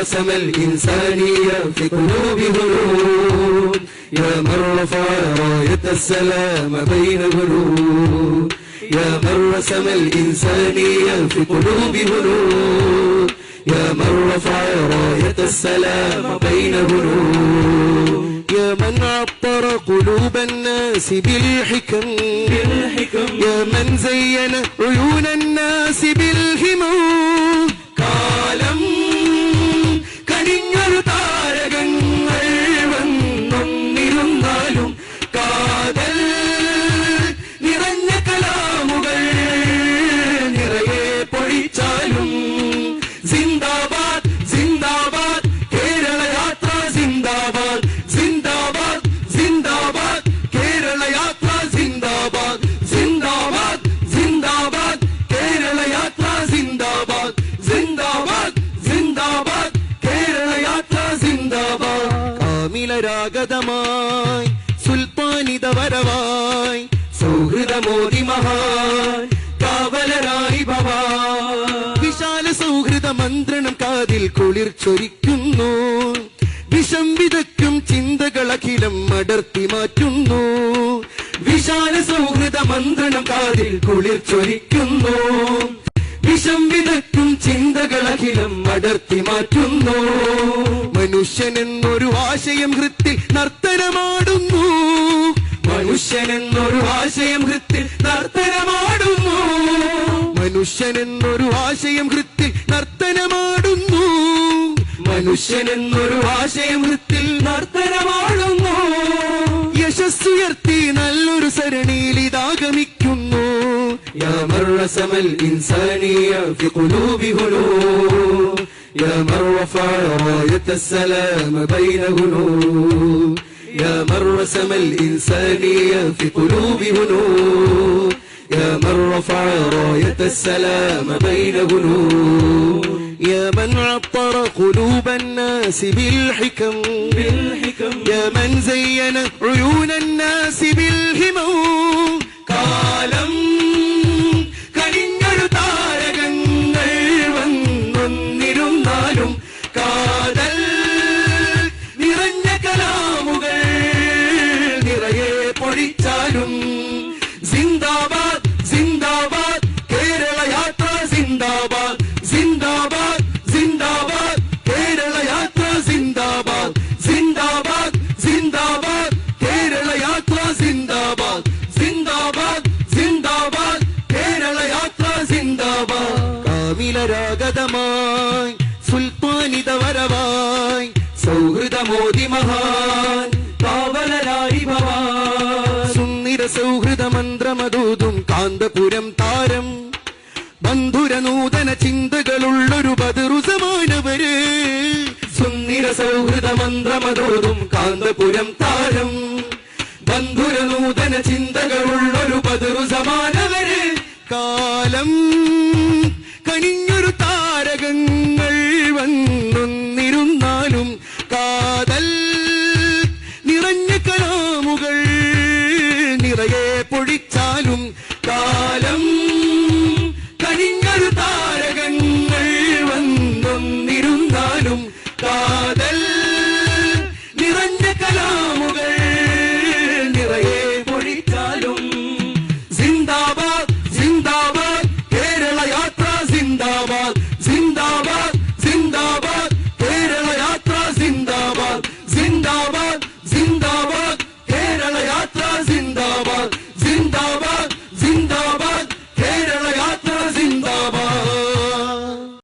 رسم الإنسانية في قلوب هنود يا من رفع راية السلام بين هنود يا من رسم الإنسانية في قلوب هنود يا من رفع راية السلام بين هنود يا من عطر قلوب الناس بالحكم. بالحكم. يا من زين عيون الناس بالهمم കാമിലരാഗതമായി സുൽത്താനിത വരവായി സൗഹൃദമോദി മഹാൻ കാവലരായി ഭവാ. വിശാല സൗഹൃദ മന്ത്രണം കാതിൽ കുളിർ ചൊരിക്കുന്നു. വിഷം ചിന്തകൾ അഖിലം അടർത്തി മാറ്റുന്നു. വിശാല സൗഹൃദ മന്ത്രണം കാതിൽ കുളിർ ചൊരിക്കുന്നു. വിഷം ചിന്തകൾ അഖിലം അടർത്തി മാറ്റുന്നു. മനുഷ്യനെന്നൊരു ആശയം ഹൃത്തിൽ നർത്തനമാടുന്നു. മനുഷ്യനെന്നൊരു ആശയം ഹൃത്തിൽ നർത്തനമാടുന്നു. മനുഷ്യനെന്നൊരു ആശയം ഹൃത്തിൽ നർത്തനമാടുന്നു. മനുഷ്യനെന്നൊരു ആശയം ഹൃത്തിൽ നർത്തനമാടുന്നു. യശസ്സുയർത്തി നല്ലൊരു സരണിയിൽ ഇതാഗമിക്കുന്നു. സമൽ ഇൻസാനിയ കുലൂബിഹുലോ يا من رفع راية السلام بين هنود. يا من رسم الإنسانية في قلوب هنود. يا من رفع راية السلام بين هنود. يا من عطر قلوب الناس بالحكم. بالحكم. يا من زين عيون الناس بالهمم സൗഹൃദമോദി മഹാൻ കാവലരായി ഭവാ സുന്ദര സൗഹൃദ മന്ത്രമതൂതും കാന്തപുരം താരം. ബന്ധുര നൂതന ചിന്തകളുള്ളൊരു ബദറു സമാനവര്. സുന്ദര സൗഹൃദ മന്ത്രമതൂതും കാന്തപുരം താരം. ബന്ധുര നൂതന ചിന്തകളുള്ളൊരു ബദറു സമാനവര്. കാലം കനിഞ്ഞൊരു താരകങ്ങൾ പൊഴിച്ചാലും